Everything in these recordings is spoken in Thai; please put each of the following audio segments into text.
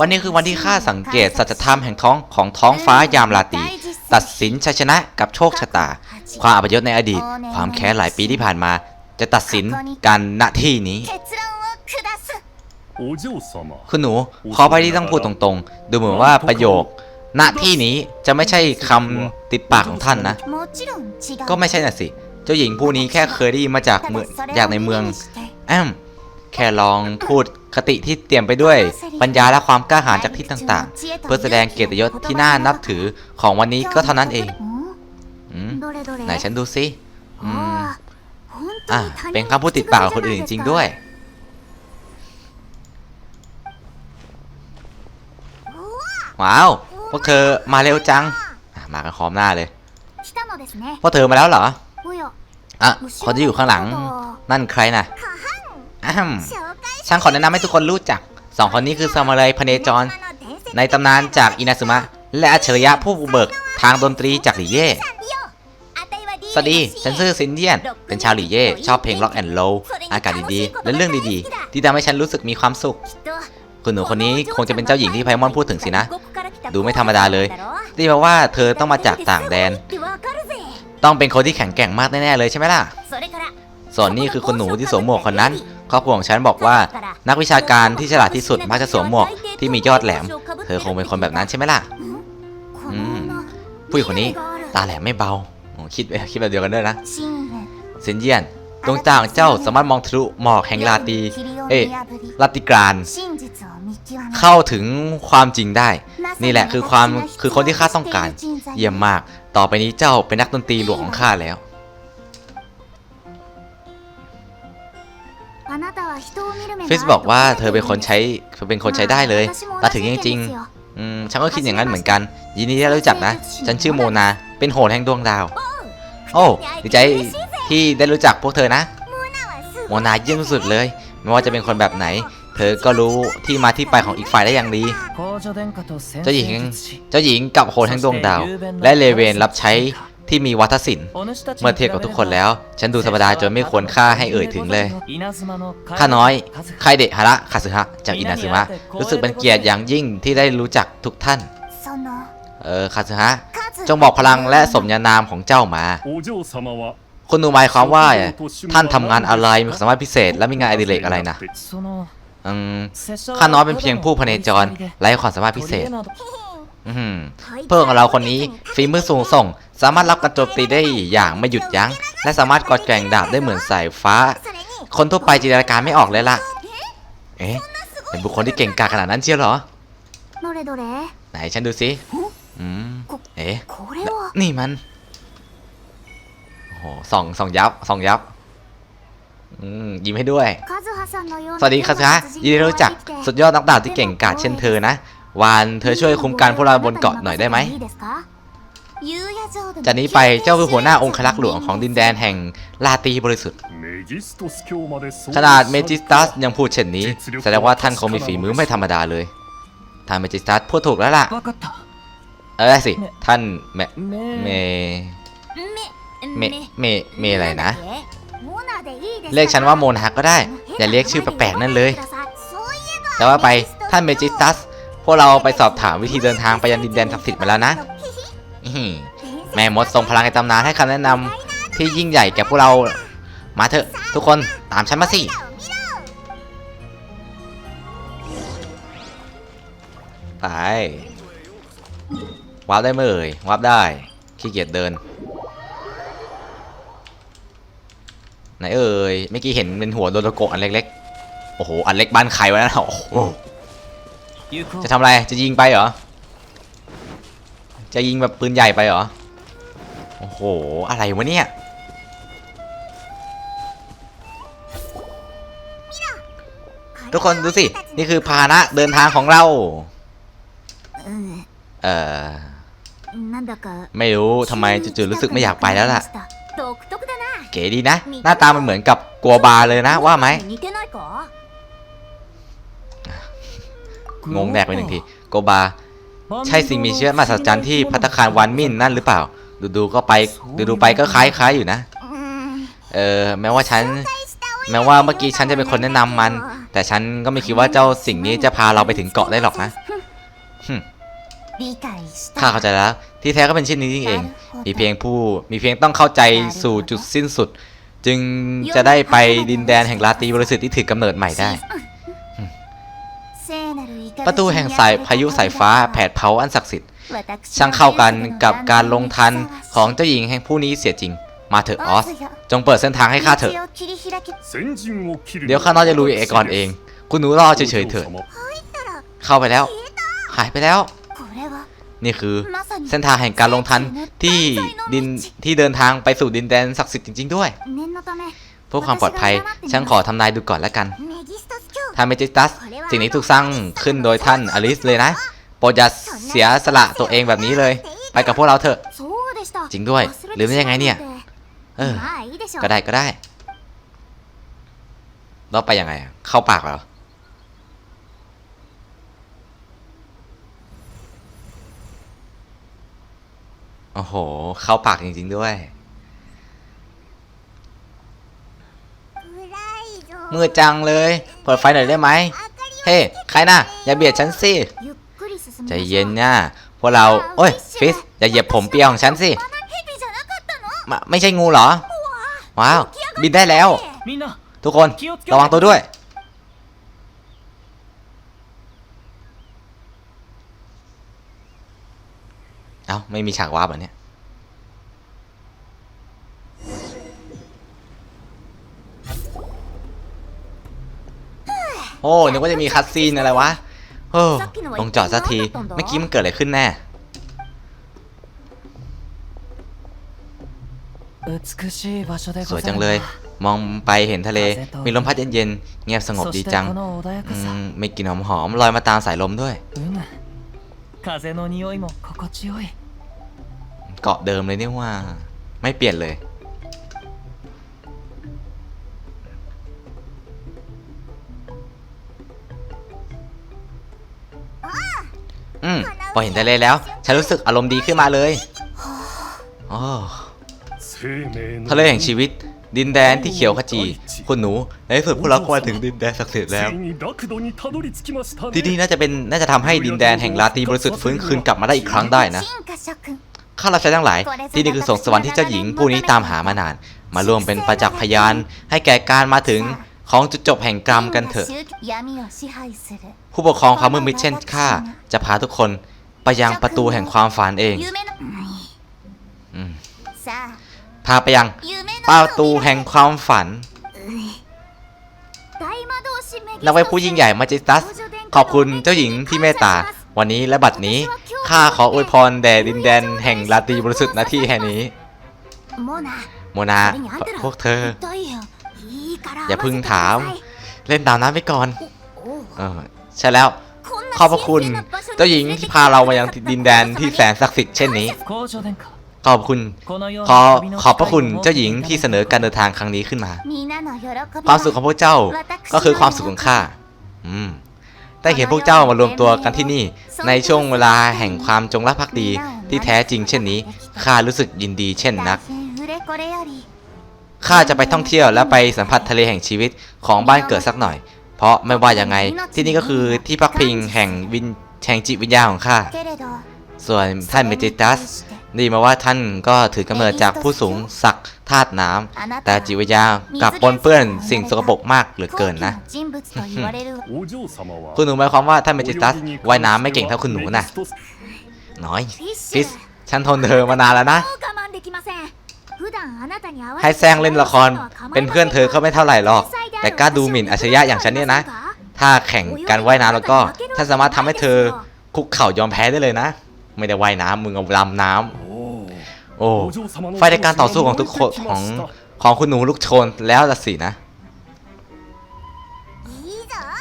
วันนี้คือวันที่ข้าสังเกตสัจธรรมแห่งท้องของท้องฟ้ายามราตรีตัดสินชัยชนะกับโชคชะตา ความอัปยศในอดีต ความแค้นหลายปีที่ผ่านมา จะตัดสินการณที่นี้คุณหนูขอไปที่ต้องพูดตรงๆ ดูเหมือนว่าประโยค ณที่นี้จะไม่ใช่คำติดปากของท่านนะ ก็ไม่ใช่น่ะสิ เจ้าหญิงผู้นี้แค่เคยได้ยินมาจากเมืองจากในเมืองแอมแค่ลองพูด คติที่เตรียมไปด้วยปัญญาและความกล้าหาญจากที่ต่างๆ เพื่อแสดงเกียรติยศที่น่านับถือของวันนี้ก็เท่านั้นเองอืมไหนฉันดูสิอืมอะเป็นคำพูดติดปากของคนอื่นจริงๆด้วย ว้าวพวกเธอมาเร็วจังอะมากันพร้อมหน้าเลยพวกเธอมาแล้วเหรออะคนที่อยู่ข้างหลัง นั่นใครนะอ้าม ฉันขอแนะนำให้ทุกคนรู้จักสองคนนี้คือซามูไรพเนจร ในตำนานจากอินาซึมะ และอัจฉริยะผู้บุกเบิกทางดนตรีจากหลี่เย่สวัสดี ฉันชื่อซินเดียน เป็นชาวหลี่เย่ชอบเพลงร็อกแอนด์โลอากาศดีๆ และเรื่องดีๆ ที่ทำให้ฉันรู้สึกมีความสุข คุณหนูคนนี้คงจะเป็นเจ้าหญิงที่ไพมอนพูดถึงสินะ ดูไม่ธรรมดาเลยที่แปลว่าเธอต้องมาจากต่างแดน ต้องเป็นคนที่แข็งแกร่งมากแน่ๆเลยใช่ไหมล่ะ ส่วนนี้คือคุณหนูที่สวมหมวกคนนั้น ครอบครัวของฉันบอกว่า นักวิชาการที่ฉลาดที่สุดมักจะสวมหมวกที่มียอดแหลม เธอคงเป็นคนแบบนั้นใช่ไหมล่ะอืมผู้หญิงคนนี้ตาแหลมไม่เบาคิดคิดแบบเดียวกันด้วยนะเซนเยียนดวงตาของเจ้าสามารถมองทะลุหมอกแห่งลาตี เอ๊ลาติกรานเข้าถึงความจริงได้ นี่แหละคือความคือคนที่ข้าต้องการ เยี่ยมมาก ต่อไปนี้เจ้าเป็นนักดนตรีหลวงของข้าแล้ว ฟิสบอกว่าเธอเป็นคนใช้เธอเป็นคนใช้ได้เลยมาถึงจริงๆอืมฉันก็คิดอย่างนั้นเหมือนกัน ยินดีที่ได้รู้จักนะ ฉันชื่อโมนา เป็นโหนแห่งดวงดาว โอ้ดีใจที่ได้รู้จักพวกเธอนะ โมนาเยี่ยมที่สุดเลย ไม่ว่าจะเป็นคนแบบไหน เธอก็รู้ที่มาที่ไปของอีกฝ่ายได้อย่างดี เจ้าหญิง เจ้าหญิงกับโหนแห่งดวงดาว และเลเวนรับใช้ ที่มีวัฒศิลป์เมื่อเทียบกับทุกคนแล้ว ฉันดูธรรมดาจนไม่ควรค่าให้เอ่ยถึงเลยข้าน้อยไคเดะฮาระคาสึฮะจากอินาซึมะรู้สึกเป็นเกียรติอย่างยิ่งที่ได้รู้จักทุกท่านเออคาสึฮะจงบอกพลังและสมญานามของเจ้ามาคุณดูหมายความว่าท่านทำงานอะไรมีความสามารถพิเศษ และมีงานอดิเรกอะไรนะข้าน้อยเป็นเพียงผู้พเนจรไร้ความสามารถพิเศษ เพื่อนของเราคนนี้ฝีมือสูงส่ง สามารถรับการโจมตีได้อย่างไม่หยุดยั้ง และสามารถกอดแกงดาบได้เหมือนสายฟ้า คนทั่วไปจินตนาการไม่ออกเลยล่ะ เอ๊ะเป็นบุคคลที่เก่งกาจขนาดนั้นเชียวเหรอ ไหนฉันดูสิอืมเอ๊ะนี่มันโอ้โหส่องส่องยับส่องยับยิ้มให้ด้วย สวัสดีคาซะยินดีรู้จัก สุดยอดนักดาบที่เก่งกาจเช่นเธอนะ วานเธอช่วยคุมการพวกเราบนเกาะหน่อยได้ไหมจากนี้ไปเจ้าคือหัวหน้าองค์ขลักหลวงของดินแดนแห่งลาตีบริสุทธิ์ ขนาดเมจิสตัสยังพูดเช่นนี้ แสดงว่าท่านคงมีฝีมือไม่ธรรมดาเลย ท่านเมจิสตัสพูดถูกแล้วล่ะ เออสิ ท่านเมเมเมเมเมอะไรนะ เรียกฉันว่าโมนาก็ได้ อย่าเรียกชื่อแปลกๆนั่นเลย แต่ว่าไปท่านเมจิสตัส วกเราไปสอบถามวิธีเดินทางไปยังดินแดนศักดิ์สิทธิ์มาแล้วนะแม่มดทรงพลังในตำนานให้คำแนะนำที่ยิ่งใหญ่แก่พวกเรามาเถอะ ทุกคนตามฉันมาสิไปวาร์ปได้ไหมเอ่ยวาร์ปได้ขี้เกียจเดินไหนเอ่ยเมื่อกี้เห็นเป็นหัวโดโดโกะอันเล็กๆโอ้โหอันเล็กบ้านใครวะนั่นโอ้โห จะทำอะไรจะยิงไปเหรอ จะยิงแบบปืนใหญ่ไปเหรอ โอ้โห อะไรวะเนี่ย ทุกคนดูสิ นี่คือพาหนะเดินทางของเรา เอ่อไม่รู้ทำไมจู่ๆรู้สึกไม่อยากไปแล้วล่ะ เก๋ดีนะ หน้าตามันเหมือนกับกัวบาเลยนะว่าไหม งงแดกไปหนึ่งทีโกบา ใช่สิ่งมีเชื้อมหัศจรรย์ที่พัตตาคารวานมินนั่นหรือเปล่า ดูดูๆก็ไปดูดูๆไปก็คล้ายคล้ายๆอยู่นะ เออแม้ว่าฉัน แม้ว่าเมื่อกี้ฉันจะเป็นคนแนะนำมัน แต่ฉันก็ไม่คิดว่าเจ้าสิ่งนี้จะพาเราไปถึงเกาะได้หรอกนะข้าเข้าใจแล้ว ที่แท้ก็เป็นเช่นนี้นี่เอง มีเพียงผู้มีเพียงต้องเข้าใจสู่จุดสิ้นสุด จึงจะได้ไปดินแดนแห่งลาตรีบริสุทธิ์ที่ถือกำเนิดใหม่ได้ ประตูแห่งสายพายุสายฟ้าแผดเผาอันศักดิ์สิทธิ์ช่างเข้ากันกับการลงทันของเจ้าหญิงแห่งผู้นี้เสียจริง มาเถอะออส จงเปิดเส้นทางให้ข้าเถอะ เดี๋ยวข้าน่าจะลุยเอก่อนเอง คุณหนูรอเฉยๆเถิดเข้าไปแล้ว หายไปแล้ว นี่คือเส้นทางแห่งการลงทันที่ดินที่เดินทางไปสู่ดินแดนศักดิ์สิทธิ์จริง ๆ ด้วยเพื่อความปลอดภัยฉันขอทำนายดูก่อนแล้วกัน ถ้าเมจิสตัส สิ่งนี้ถูกสร้างขึ้นโดยท่านอลิสเลยนะ โปรดอย่าเสียสละตัวเองแบบนี้เลย ไปกับพวกเราเถอะ จริงด้วย หรือไม่ยังไงเนี่ย เออ ก็ได้ก็ได้แล้วไปยังไงอะเข้าปากเหรอโอ้โห เข้าปากจริง ๆ ด้วย มือจังเลย เปิดไฟหน่อยได้ไหม เฮ้ ใครนะอย่าเบียดฉันสิ ใจเย็นนะพวกเรา โอ้ย ฟิส อย่าเหยียบผมเปียของฉันสิมไม่ใช่งูเหรอ ว้าว บินได้แล้ว ทุกคน ระวังตัวด้วย เอ้า ไม่มีฉากว้าแบบเนี้ย โอ้นึกว่าจะมีคัสซีนอะไรวะโอ้ลงจอดสักที เมื่อกี้มันเกิดอะไรขึ้นแน่สวยจังเลย มองไปเห็นทะเล มีลมพัดเย็นๆ เงียบสงบดีจังไม่กลิ่นหอมหอมลอยมาตามสายลมด้วย เกาะเดิมเลยเนี่ยว่า ไม่เปลี่ยนเลย อืมพอเห็นทะเลแล้ว ฉันรู้สึกอารมณ์ดีขึ้นมาเลยโอ้ทะเลแห่งชีวิต ดินแดนที่เขียวขจี คุณหนู ในที่สุดพวกเราคว้าถึงดินแดนศักดิ์สิทธิ์แล้ว ที่นี่น่าจะเป็นน่าจะทำให้ดินแดนแห่งลาตีบริสุทธิ์ฟื้นคืนกลับมาได้อีกครั้งได้นะ ข้าราชการทั้งหลาย ที่นี่คือสงสวรรค์ที่เจ้าหญิงผู้นี้ตามหามานาน มาร่วมเป็นประจักษ์พยานให้แก่การมาถึง ของจุดจบแห่งกรรมกันเถอะ ผู้ปกครองความมืดมิดเช่นข้าจะพาทุกคนไปยังประตูแห่งความฝันเองอืมพาไปยังประตูแห่งความฝันนักไว้ผู้ยิ่งใหญ่มาจิสตัส ขอบคุณเจ้าหญิงที่เมตตา วันนี้และบัดนี้ข้าขออวยพรแด่ดินแดนแห่งลาตรีบริสุทธิ์ณที่แห่งนี้ โมนา พวกเธอ อย่าพึ่งถาม เล่นตามนั้นไปก่อนเออใช่แล้ว ขอบคุณ เจ้าหญิงที่พาเรามายังดินแดนที่แสนศักดิ์สิทธิ์เช่นนี้ ขอบคุณ ขอขอบพระคุณเจ้าหญิงที่เสนอการเดินทางครั้งนี้ขึ้นมา ความสุขของพวกเจ้าก็คือความสุขของข้า อืมได้เห็นพวกเจ้ามารวมตัวกันที่นี่ ในช่วงเวลาแห่งความจงรักภักดีที่แท้จริงเช่นนี้ข้ารู้สึกยินดีเช่นนัก ข้าจะไปท่องเที่ยวและไปสัมผัสทะเลแห่งชีวิตของบ้านเกิดสักหน่อย เพราะไม่ว่ายังไงที่นี่ก็คือที่พักพิงแห่งวินแห่งจิตวิญญาของข้า ส่วนท่านเมจิตัสดีมาว่าท่านก็ถือกำเนิดจากผู้สูงศักดิ์ธาตุน้ำแต่จิตวิญญากับปนเปื้อนสิ่งสกปรกมากเหลือเกินนะ คุณหนูหมายความว่าท่านเมจิตัสว่ายน้ำไม่เก่งเท่าคุณหนูนะน้อยฟิสฉันทนเธอมานานแล้วนะ ให้ให้แซแซงงเล่เล่นนละละคครรเป็เป็นนเพื่เพื่ออนนเธเธออก็ก็ไม่ไม่เท่าเท่าไหไหร่ร่หหรรออกกแต่กล้าดูหมิ่นอาชญะอย่างฉันเนี่ยนะ ถ้าแข่งการว่ายน้ำแล้วก็ถ้าสามารถทำให้เธอคุกเข่ายอมแพ้ได้เลยนะ ไม่ได้ว่ายน้ำมึงเอาลำน้ำโอ้ ไฟในการต่อสู้ของทุกคนของของคุณหนูลูกโชนแล้วละสินะ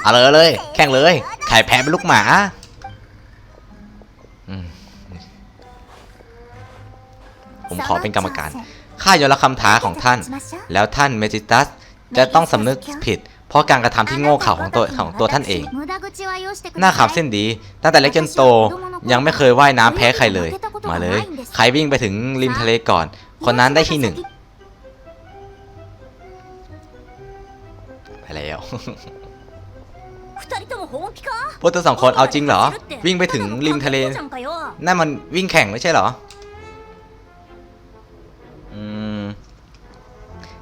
เอาเลยเลย แข่งเลยใครแพ้เป็นลูกหมา ผมขอเป็นกรรมการ ข้ายอมรับคำท้าของท่าน แล้วท่านเมจิตัสจะต้องสำนึกผิด เพราะการกระทำที่โง่เขลาของตัวของตัวท่านเอง หน้าขำเส้นดี ตั้งแต่เล็กจนโตยังไม่เคยว่ายน้ำแพ้ใครเลย มาเลย ใครวิ่งไปถึงริมทะเลก่อน คนนั้นได้ที่หนึ่งไปแล้วพวกเธอสองคนเอาจริงเหรอ วิ่งไปถึงริมทะเลนั่นมันวิ่งแข่งไม่ใช่เหรอ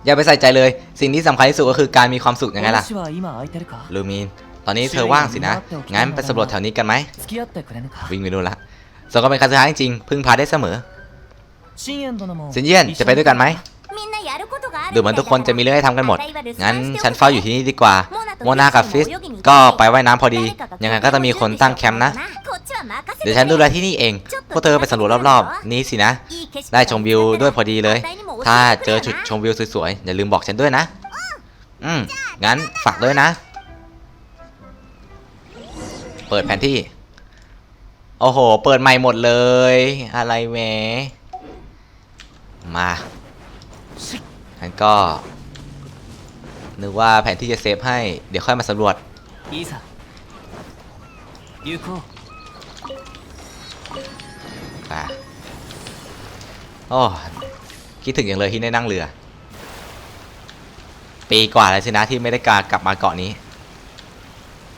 อย่าไปใส่ใจเลย สิ่งที่สำคัญที่สุดก็คือการมีความสุขยังไงล่ะ ลูมิน ตอนนี้เธอว่างสินะ งั้นไปสำรวจแถวนี้กันไหม วิ่งไปดูละสองก็เป็นคาสฮาจริงๆพึ่งพาได้เสมอซินเย็นจะไปด้วยกันไหมดูเหมือนทุกคนจะมีเรื่องให้ทำกันหมด งั้นฉันเฝ้าอยู่ที่นี่ดีกว่า โมนากับฟิสก็ไปไว่ายน้ำพอดี ยังไงก็จะมีคนตั้งแคมป์นะ เดี๋ยวฉันดูแลที่นี่เอง พวกเธอไปสำรวจรอบๆ นี้สินะ ได้ชมวิวด้วยพอดีเลย ถ้าเจอจุดชมวิวสวยๆ อย่าลืมบอกฉันด้วยนะ อืม งั้นฝากด้วยนะ เปิดแผนที่ โอ้โห เปิดใหม่หมดเลย อะไรแหมมาฉันก็ นึกว่าแผนที่จะเซฟให้ เดี๋ยวค่อยมาสำรวจไป โอ้คิดถึงอย่างเลยที่ได้นั่งเรือ ปีกว่าเลยสินะที่ไม่ได้กากลับมาเกาะนี้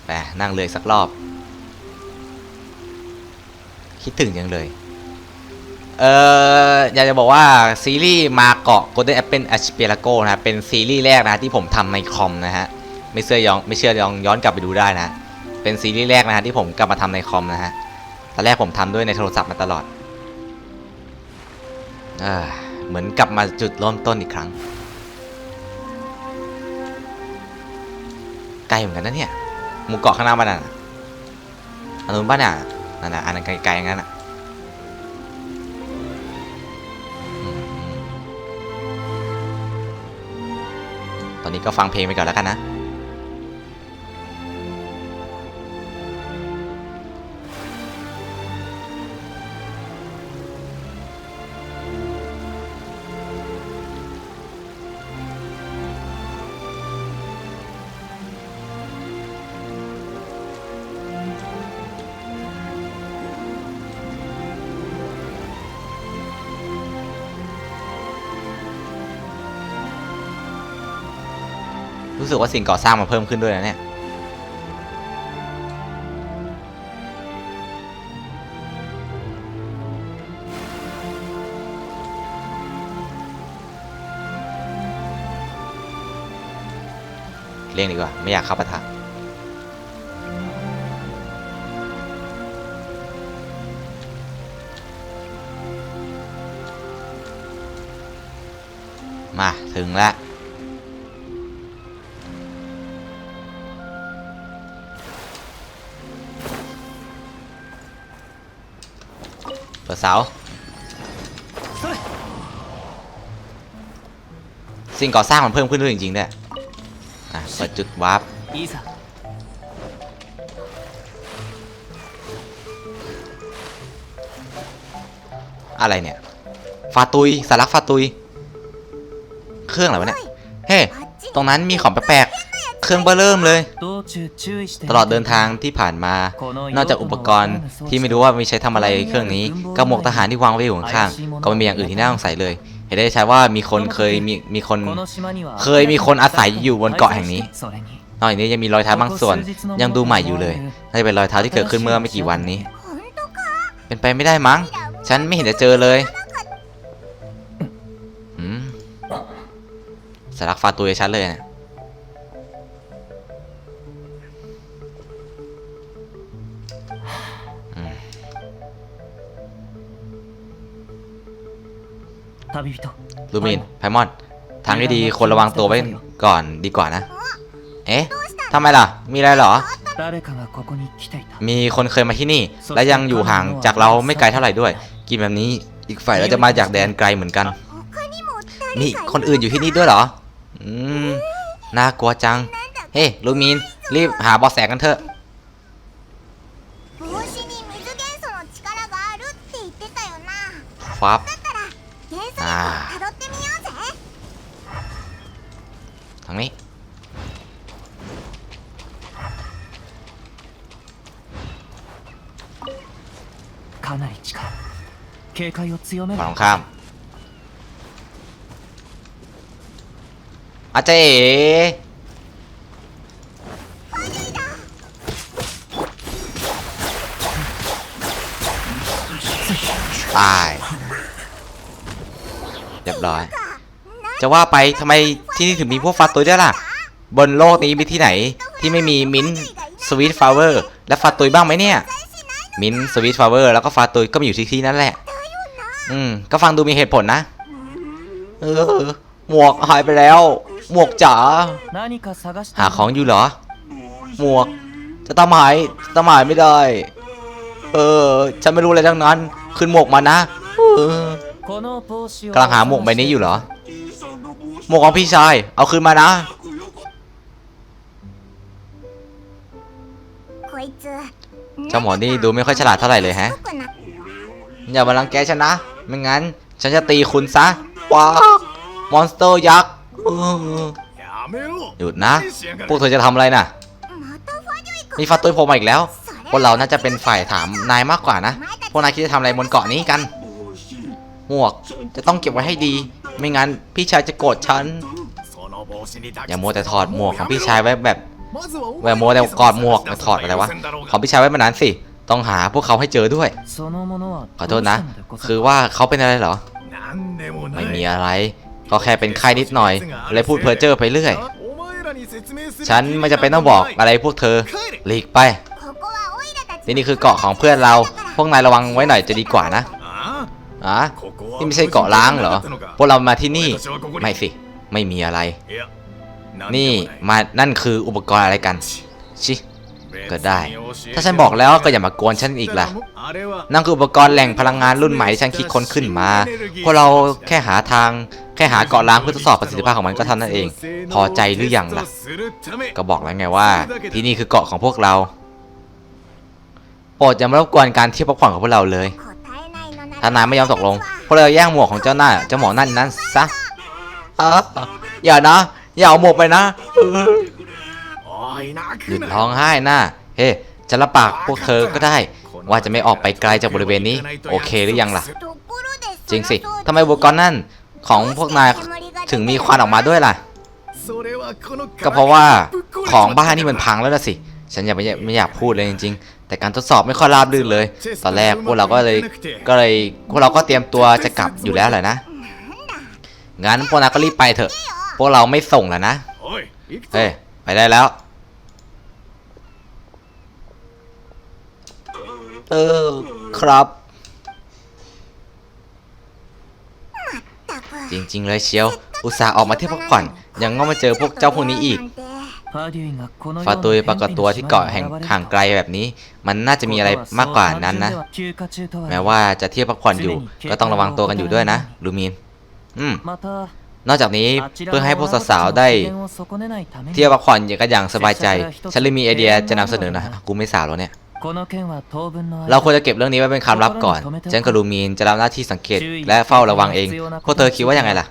ไปนั่งเรือสักรอบ คิดถึงอย่างเลยเอออยากจะบอกว่าซีรีส์มาเกาะ Golden Apple Archipelago นะฮะเป็นซีรีส์แรกนะที่ผมทำในคอมนะฮะไม่เชื่อย้อนไม่เชื่อย้อนย้อนกลับไปดูได้นะ เป็นซีรีส์แรกนะฮะที่ผมกลับมาทำในคอมนะฮะตอนแรกผมทำด้วยในโทรศัพท์มาตลอด เหมือนกลับมาจุดเริ่มต้นอีกครั้งไกลเหมือนกันนะเนี่ยหมู่เกาะข้างหน้าบ้านน่ะอันนู้นบ้านน่ะนั่นน่ะอันนั้นไกลๆอย่างนั้นอะตอนนี้ก็ฟังเพลงไปก่อนแล้วกันนะ รู้สึกว่าสิ่งก่อสร้างมันเพิ่มขึ้นด้วยนะเนี่ย เลี่ยงดีกว่า ไม่อยากเข้าปะทะมา ถึงแล้ว ปิเสาสิ่งก่อสร้างมันเพิ่มขึ้นด้วยจริงๆเนี่ยอะปิดจุดวาร์ปอะไรเนี่ย ฟาตุยสารักฟาตุย เครื่องอะไรวะเนี่ย เฮ้ ตรงนั้นมีของแปลก เครื่องเบอเริ่มเลย ตลอดเดินทางที่ผ่านมา นอกจากอุปกรณ์ที่ไม่รู้ว่ามีใช้ทำอะไรเครื่องนี้กับหมวกทหารที่วางไว้อยู่ข้างก็ไม่มีอย่างอื่นที่น่าสงสัยเลย เห็นได้ชัดว่ามีคนเคยมีมีคนเคยมีคนอาศัยอยู่บนเกาะแห่งนี้นอกจากนี้ยังมีรอยเท้าบางส่วนยังดูใหม่อยู่เลยน่าจะเป็นรอยเท้าที่เกิดขึ้นเมื่อไม่กี่วันนี้ เป็นไปไม่ได้มั้ง ฉันไม่เห็นจะเจอเลยสารักฟาตัวชัดเลยนะ ลูมินไพมอน ทางที่ดีควรระวังตัวไว้ก่อนดีกว่านะ เอ๊ะทำไมล่ะ มีอะไรเหรอ มีคนเคยมาที่นี่ และยังอยู่ห่างจากเราไม่ไกลเท่าไหร่ด้วย กินแบบนี้อีกฝ่ายเราจะมาจากแดนไกลเหมือนกัน มีคนอื่นอยู่ที่นี่ด้วยเหรอ อืม น่ากลัวจัง เฮ้ลูมิน รีบหาบอแสกันเถอะครับ 辿ってみようぜทางนี้かなり近い警戒を強めるฝั่งตรงข้าม อาจารย์เอ๋ตาย ร้อย จะว่าไปทำไมที่นี่ถึงมีพวกฟาตุยได้ล่ะ บนโลกนี้มีที่ไหน ที่ไม่มีมิ้นสวีทฟลาเวอร์และฟาตุยบ้างไหมเนี่ย มิ้นสวีทฟลาเวอร์แล้วก็ฟาตุยก็มีอยู่ที่ที่นั่นแหละ อืม ก็ฟังดูมีเหตุผลนะ เออ หมวกหายไปแล้ว หมวกจ๋า หาของอยู่เหรอ หมวก จะตามหายตามหายไม่ได้ เออ ฉันไม่รู้อะไรทั้งนั้น ขึ้นหมวกมานะ เออ กำลังหาหมวกใบนี้อยู่เหรอ หมวกของพี่ชาย เอาคืนมานะ เจ้าหมอนี่ดูไม่ค่อยฉลาดเท่าไหร่เลยแฮะ อย่ามาลังแกฉันนะ ไม่งั้น ฉันจะตีคุณซะว้ามอนสเตอร์ยักษ์หยุดนะ พวกเธอจะทำอะไรน่ะ มีฟัดตัวผมมาอีกแล้ว พวกเราน่าจะเป็นฝ่ายถามนายมากกว่านะ พวกนายคิดจะทำอะไรบนเกาะนี้กัน หมวก จะต้องเก็บไว้ให้ดี ไม่งั้นพี่ชายจะโกรธฉัน อย่าโมวแต่ถอดหมวกของพี่ชายไว้แบบแบบโมวแต่กอดหมวกมาถอดอะไรวะ ของพี่ชายไว้มานานสิ ต้องหาพวกเขาให้เจอด้วย ขอโทษนะ คือว่าเขาเป็นอะไรเหรอ ไม่มีอะไร ก็แค่เป็นไข้นิดหน่อย เลยพูดเพ้อเจ้อไปเรื่อย ฉันไม่จะไปต้องบอกอะไรพวกเธอ หลีกไปที่นี่คือเกาะของเพื่อนเรา พวกนายระวังไว้หน่อยจะดีกว่านะ อ๋อนี่ไม่ใช่เกาะล้างเหรอ พวกเรามาที่นี่ ไม่สิ ไม่มีอะไร นี่มา นั่นคืออุปกรณ์อะไรกัน ชิ ก็ได้ ถ้าฉันบอกแล้วก็อย่ามากวนฉันอีกล่ะ นั่นคืออุปกรณ์แหล่งพลังงานรุ่นใหม่ที่ฉันคิดค้นขึ้นมา พวกเราแค่หาทางแค่หาเกาะล้างเพื่อทดสอบประสิทธิภาพของมันก็เท่านั้นเอง พอใจหรือยังล่ะ ก็บอกแล้วไงว่า ที่นี่คือเกาะของพวกเรา โปรดอย่ามารบกวนการเที่ยวพักผ่อนของพวกเราเลย ถ้านายไม่ยอมตกลงพวกเราแย่งหมวกของเจ้าหน้าเจ้าหมอนั่นนั้นซะเอออย่านะ อย่าเอาหมวกไปนะหยุดร้องไห้นะเฮ้จะละปากพวกเธอก็ได้ ว่าจะไม่ออกไปไกลจากบริเวณนี้ โอเคหรือยังล่ะ จริงสิทำไมอุปกรนั่นของพวกนายถึงมีควันออกมาด้วยล่ะ ก็เพราะว่าของบ้านนี่มันพังแล้วละสิ ฉันอยากไม่อยากพูดเลยจริง แต่การทดสอบไม่ค่อยราบรื่นเลย ตอนแรกพวกเราก็เลยก็เลยพวกเราก็เตรียมตัวจะกลับอยู่แล้วแหละนะ งั้นพวกเราก็รีบไปเถอะ พวกเราไม่ส่งแล้วนะ เฮ้ยไปได้แล้ว เออครับ จริงๆเลยเชียว อุตส่าห์ออกมาเที่ยวพักผ่อน ยังก็มาเจอพวกเจ้าพวกนี้อีก ฟาตุยปรากฏตัวที่เกาะแห่งห่างไกลแบบนี้ มันน่าจะมีอะไรมากกว่านั้นนะ แม้ว่าจะเที่ยวพักผ่อนอยู่ ก็ต้องระวังตัวกันอยู่ด้วยนะลูมินอืมนอกจากนี้เพื่อให้พวกสาวได้ เที่ยวพักผ่อนอย่างกันอย่างสบายใจ ฉันเลยมีไอเดียจะนำเสนอนะ กูไม่สาวแล้วเนี่ย เราควรจะเก็บเรื่องนี้ไว้เป็นความลับก่อนเจนกับลูมินจะรับหน้าที่สังเกต และเฝ้าระวังเอง พวกเธอคิดว่ายังไงล่ะ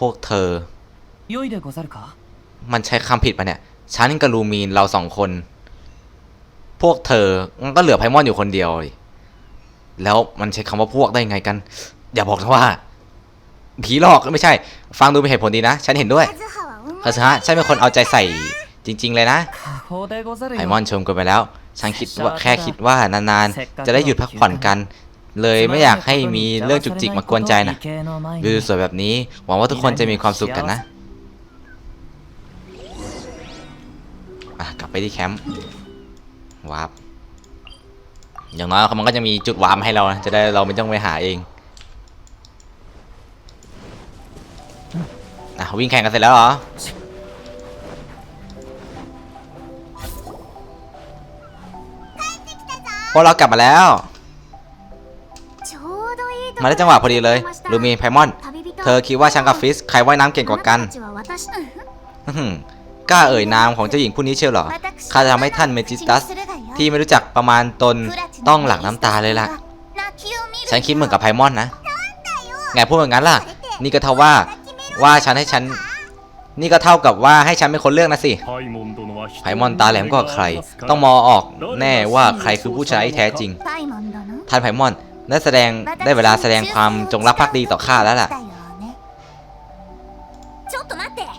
พวกเธอ 良いでござるか มันใช้คำผิดปะเนี่ย ฉันกับลูมีนเราสองคน พวกเธอมันก็เหลือไพมอนอยู่คนเดียวดิแล้วมันใช้คำว่าพวกได้ยังไงกัน อย่าบอกนะว่า ผีหลอกไม่ใช่ ฟังดูเป็นเหตุผลดีนะ ฉันเห็นด้วย คาสฮะฉันเป็นคนเอาใจใส่จริง ๆ เลยนะ 過方でござる ไพ よ มอนชมกันไปแล้ว ฉันคิดว่าแค่คิดว่านานๆ จะได้หยุดพักผ่อนกัน เลยไม่อยากให้มีเรื่องจุกจิกมากวนใจนะวิวสวยแบบนี้ หวังว่าทุกคนจะมีความสุขกันนะ อะกลับไปที่แคมป์วาร์ปอย่างน้อยมันก็จะมีจุดวาร์ปให้เรานะจะได้เราไม่ต้องไปหาเองอะวิ่งแข่งกันเสร็จแล้วเหรอพวกเรากลับมาแล้ว มาได้จังหวะพอดีเลยลูมีไพมอน เธอคิดว่าฉันกับฟิสใครว่ายน้ำเก่งกว่ากัน กล้าเอ่ยนามของเจ้าหญิงผู้นี้เชียวหรอ ข้าจะทำให้ท่านเมจิตัส ที่ไม่รู้จักประมาณตนต้องหลั่งน้ำตาเลยล่ะ ฉันคิดเหมือนกับไพมอนนะ ไงพูดแบบนั้นล่ะ นี่ก็เท่าว่าว่าฉันให้ฉัน นี่ก็เท่ากับว่าให้ฉันเป็นคนเลือกนะสิ ไพมอนตาแหลมก็ใคร ต้องมองออกแน่ว่าใครคือผู้ชายที่แท้จริง ท่านไพมอนได้แสดงได้เวลาแสดงความจงรักภักดีต่อข้าแล้วล่ะ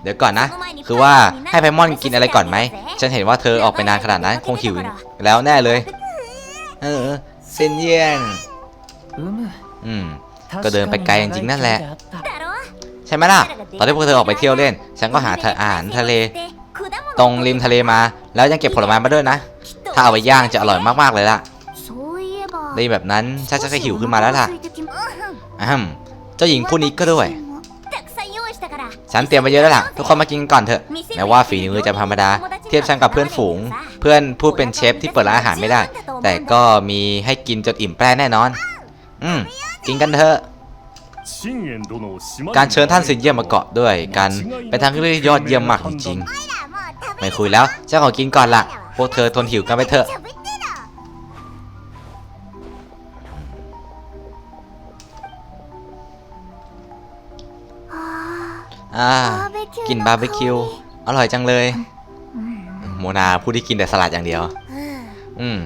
เดี๋ยวก่อนนะ คือว่าให้ไพมอนกินอะไรก่อนไหม ฉันเห็นว่าเธอออกไปนานขนาดนั้นคงหิวแล้วแน่เลย เออเซนเยยนอืม ก็เดินไปไกลจริงๆนั่นแหละ ใช่ไหมล่ะ ตอนที่พวกเธอออกไปเที่ยวเล่น ฉันก็หาอาหารทะเล ตรงริมทะเลมา แล้วยังเก็บผลไม้มาด้วยนะ ถ้าเอาไปย่างจะอร่อยมากๆเลยล่ะได้แบบนั้นฉันจะหิวขึ้นมาแล้วล่ะอ้ามเจ้าหญิงผู้นี้ก็ด้วย ฉันเตรียมมาเยอะแล้วล่ะ ทุกคนมากินก่อนเถอะ แม้ว่าฝีมือจะธรรมดา เทียบชั้นกับเพื่อนฝูง เพื่อนผู้เป็นเชฟที่เปิดร้านอาหารไม่ได้ แต่ก็มีให้กินจนอิ่มแปร่แน่นอน อืม กินกันเถอะ การเชิญท่านสินเยี่ยมมาเกาะด้วยกันเป็นทางที่ยอดเยี่ยมมากจริงๆไม่คุยแล้วเจ้าของกินก่อนล่ะพวกเธอทนหิวกันไปเถอะอ่า กินบาร์บีคิว อร่อยจังเลย โมนาผู้ที่กินแต่สลัดอย่างเดียว อืม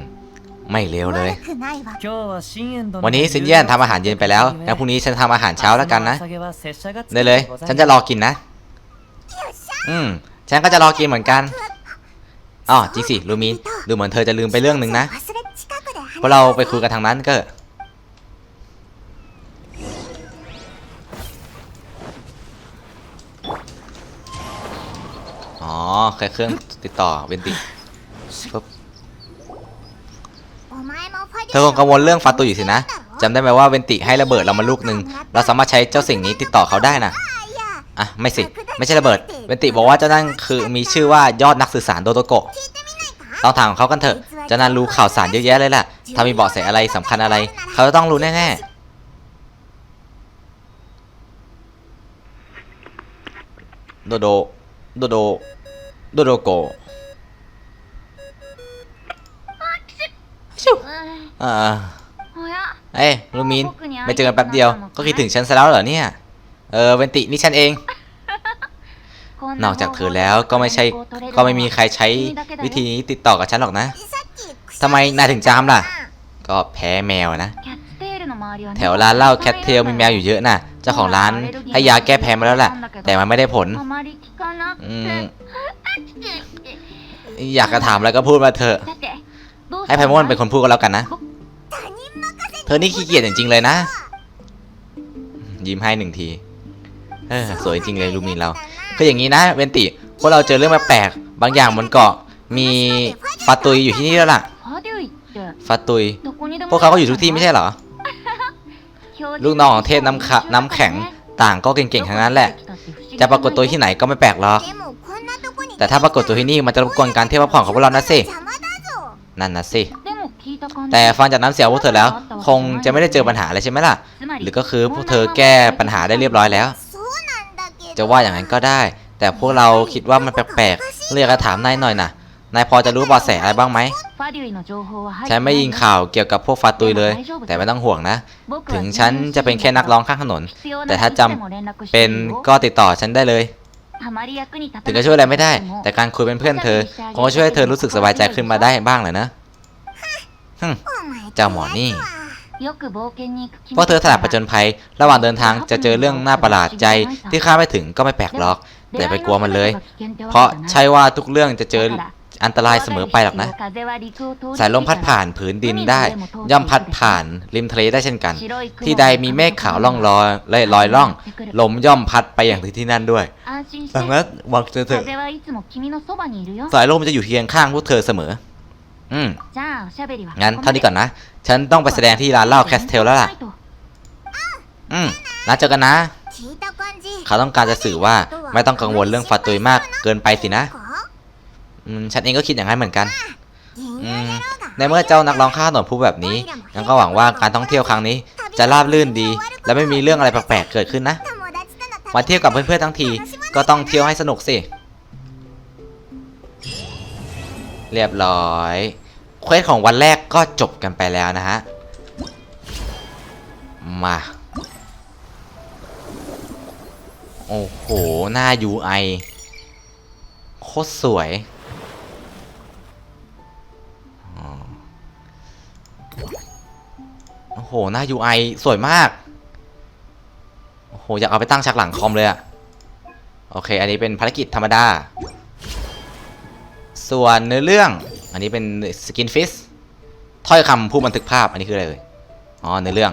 ไม่เลวเลย 悪くないわ今日は深淵殿 วันนี้ซินเยี่ยนทำอาหารเย็นไปแล้วแล้วพรุ่งนี้ฉันทำอาหารเช้าแล้วกันนะ 明日の朝げは拙者が作る ได้เลย でございます ฉันจะรอกินนะ อืม ฉันก็จะรอกินเหมือนกันอ๋อจริงสิ ลูมิน ดูเหมือนเธอจะลืมไปเรื่องหนึ่งนะ 忘れ近くで話 เพราะเราไปคุยกันทางนั้นก็ แค่เครื่องติดต่อเวนติปุ๊บเธอคงกังวลเรื่องฟาตูอยู่สินะจำได้ไหมว่าเวนติให้ระเบิดเรามาลูกหนึ่งเราสามารถใช้เจ้าสิ่งนี้ติดต่อเขาได้นะอะไม่สิ ไม่ใช่ระเบิด เวนติบอกว่าเจ้านั่นคือมีชื่อว่ายอดนักสื่อสารโดโตโกะลองถามเขากันเถอะเจ้านั่นรู้ข่าวสารเยอะแยะเลยล่ะ ถ้ามีเบาะแสอะไรสำคัญอะไร เขาจะต้องรู้แน่ๆโดโด โดโด ดูดโกอ่วเอ้ยลูมินไม่เจอกันแป๊บเดียว ก็คิดถึงฉันซะแล้วเหรอเนี่ย เออเวนตินี่ฉันเอง นอกจากเธอแล้วก็ไม่ใช่ก็ไม่มีใครใช้วิธีนี้ติดต่อกับฉันหรอกนะทำไมนายถึงจามล่ะ ก็แพ้แมวนะ แถวร้านเหล้าแคทเทลมีแมวอยู่เยอะน่ะ เจ้าของร้านให้ยาแก้แพ้มาแล้วแหละ แต่มันไม่ได้ผลอยากจะถามแล้วก็พูดมาเถอะ ให้ไพมอนเป็นคนพูดก็แล้วกันนะ เธอนี่ขี้เกียจจริงๆเลยนะ ยิ้มให้หนึ่งที เออสวยจริงเลยลูมินเราคืออย่างนี้นะเวนติพวกเราเจอเรื่องแปลกบางอย่างบนเกาะ มีฟาตุยอยู่ที่นี่แล้วล่ะ ฟาตุย พวกเขาก็อยู่ทุกที่ไม่ใช่เหรอ ลูกน้องของเทพน้ำขะน้ำแข็งต่างก็เก่งๆทั้งนั้นแหละ จะปรากฏตัวที่ไหนก็ไม่แปลกหรอก แต่ถ้าปรากฏตัวที่นี่มันจะรบกวนการเทพพักผ่อนของพวกเรานะสิ นั่นนะสิ แต่ฟังจากน้ำเสียงพวกเธอแล้ว คงจะไม่ได้เจอปัญหาอะไรใช่ไหมล่ะ หรือก็คือพวกเธอแก้ปัญหาได้เรียบร้อยแล้ว จะว่าอย่างนั้นก็ได้ แต่พวกเราคิดว่ามันแปลกๆ เรียกกระถามนายหน่อยนะนายพอจะรู้บอะแสอะไรบ้างไหม ฉันไม่ยินข่าวเกี่ยวกับพวกฟาตุยเลย แต่ไม่ต้องห่วงนะ ถึงฉันจะเป็นแค่นักร้องข้างถนน แต่ถ้าจำเป็นก็ติดต่อฉันได้เลย ถึงจะช่วยอะไรไม่ได้ แต่การคุยเป็นเพื่อนเธอคงช่วยให้เธอรู้สึกสบายใจขึ้นมาได้บ้างแหละนะฮึเจ้าหมอนี่พวกเธอถนัดประจนภัย ระหว่างเดินทางจะเจอเรื่องน่าประหลาดใจที่คาดไม่ถึงก็ไม่แปลกหรอก แต่ไปกลัวมันเลย เพราะใช่ว่าทุกเรื่องจะเจอ อันตรายเสมอไปหรอกนะ สายลมพัดผ่านผืนดินได้ ย่อมพัดผ่านริมทะเลได้เช่นกัน ที่ใดมีเมฆขาวล่องลอยลอยล่อง ลมย่อมพัดไปอย่างถึงที่นั่นด้วยดังนั้นหวังเถอะสายลมจะอยู่เคียงข้างพวกเธอเสมอ อืมงั้นเท่านี้ก่อนนะ ฉันต้องไปแสดงที่ร้านเหล้าแคสเทลแล้วล่ะ อืมนัดเจอกันนะ เขาต้องการจะสื่อว่าไม่ต้องกังวลเรื่องฟาตุยมากเกินไปสินะ ฉันเองก็คิดอย่างนั้นเหมือนกันในเมื่อเจ้านักร้องข้าหนวดพูดแบบนี้งั้นก็หวังว่าการท่องเที่ยวครั้งนี้ จะราบรื่นดี และไม่มีเรื่องอะไรแปลกๆเกิดขึ้นนะมาเที่ยวกับเพื่อนๆทั้งที ก็ต้องเที่ยวให้สนุกสิ เรียบร้อยเควสของวันแรกก็จบกันไปแล้วนะฮะ มา โอ้โห หน้า UI โคตรสวย โอ้โห หน้า UI สวยมาก โอ้โห อยากเอาไปตั้งฉากหลังคอมเลยอะโอเค อันนี้เป็นภารกิจธรรมดา ส่วนเนื้อเรื่อง อันนี้เป็นสกินฟิสถ้อยคำผู้บันทึกภาพ อันนี้คืออะไรเอ่ย อ๋อในเรื่อง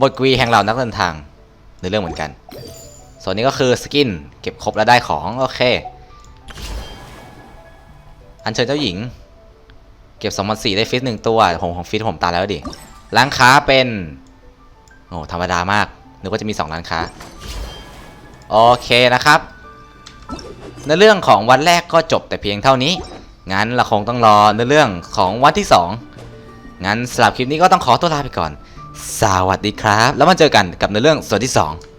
บทกวีแห่งเรานักเดินทางในเรื่องเหมือนกัน ส่วนนี้ก็คือสกิน เก็บครบแล้วได้ของ โอเค อันเชิญเจ้าหญิง เก็บ2 0 0ได้ฟิตหนึ่งตัว ผมของฟิตผมตายแล้วดิ ร้านค้าเป็น โอ้ธรรมดามาก นึกว่าจะมี 2 ร้านค้า โอเคนะครับ ในเรื่องของวันแรกก็จบแต่เพียงเท่านี้ งั้นเราคงต้องรอในเรื่องของวันที่ 2 งั้นสำหรับคลิปนี้ก็ต้องขอตัวลาไปก่อน สวัสดีครับ แล้วมาเจอกันกับในเรื่องส่วนที่ 2